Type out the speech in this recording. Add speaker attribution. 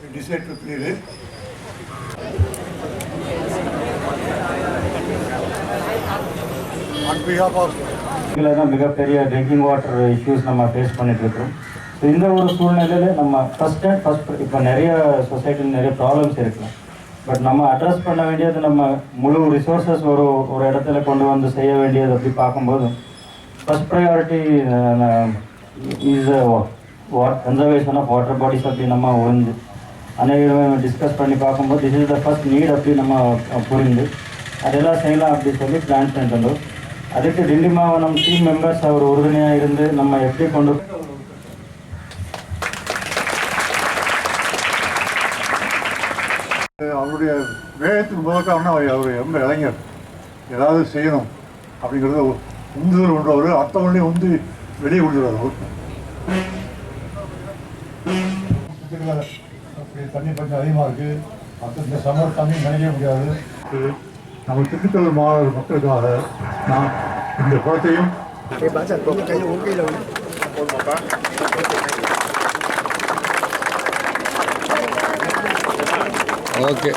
Speaker 1: Decide decide to clear it.
Speaker 2: தான் மிகப்பெரிய drinking water issues நம்ம ஃபேஸ் பண்ணிட்டு இருக்கோம் ஸோ இந்த ஒரு சூழ்நிலையில் நம்ம ஃபஸ்ட் அண்ட் ஃபஸ்ட் இப்போ நிறைய சொசைட்டியில் நிறைய ப்ராப்ளம்ஸ் இருக்கலாம் பட் நம்ம அட்ரஸ் பண்ண வேண்டியது நம்ம முழு ரிசோர்ஸஸ் ஒரு ஒரு இடத்துல கொண்டு வந்து செய்ய வேண்டியது அப்படி பார்க்கும்போது first priority is what conservation of water bodies அப்படி நம்ம வந்து அனைவரும் டிஸ்கஸ் பண்ணி பார்க்கும்போது this is the first need அப்படி நம்ம புரிந்து. அதெல்லாம் செய்யலாம் அப்படி சொல்லி பிளான் பண்ணிட்டு வந்தோம் அதுக்கு டில்லி மாவட்டம் டீம் மெம்பர்ஸ் அவர் உறுதுணையாக இருந்து நம்ம எப்படி கொண்டு
Speaker 1: அவருடைய வேகத்துக்கு முதற்கான அவர் ரொம்ப இளைஞர் ஏதாவது செய்யணும் அப்படிங்கிறத உந்துதல் கொண்டவர் அடுத்தவங்களையும் உந்து வெளியே கொடுத்துருவார். அவர் தண்ணி கொஞ்சம் அதிகமாக இருக்குது மற்ற இந்த சம்மர் தண்ணி நினைக்க முடியாது. நம்ம திண்டுக்கல் மாவட்ட மக்களுக்காக நான் இந்த குளத்தையும்
Speaker 3: ஓகே.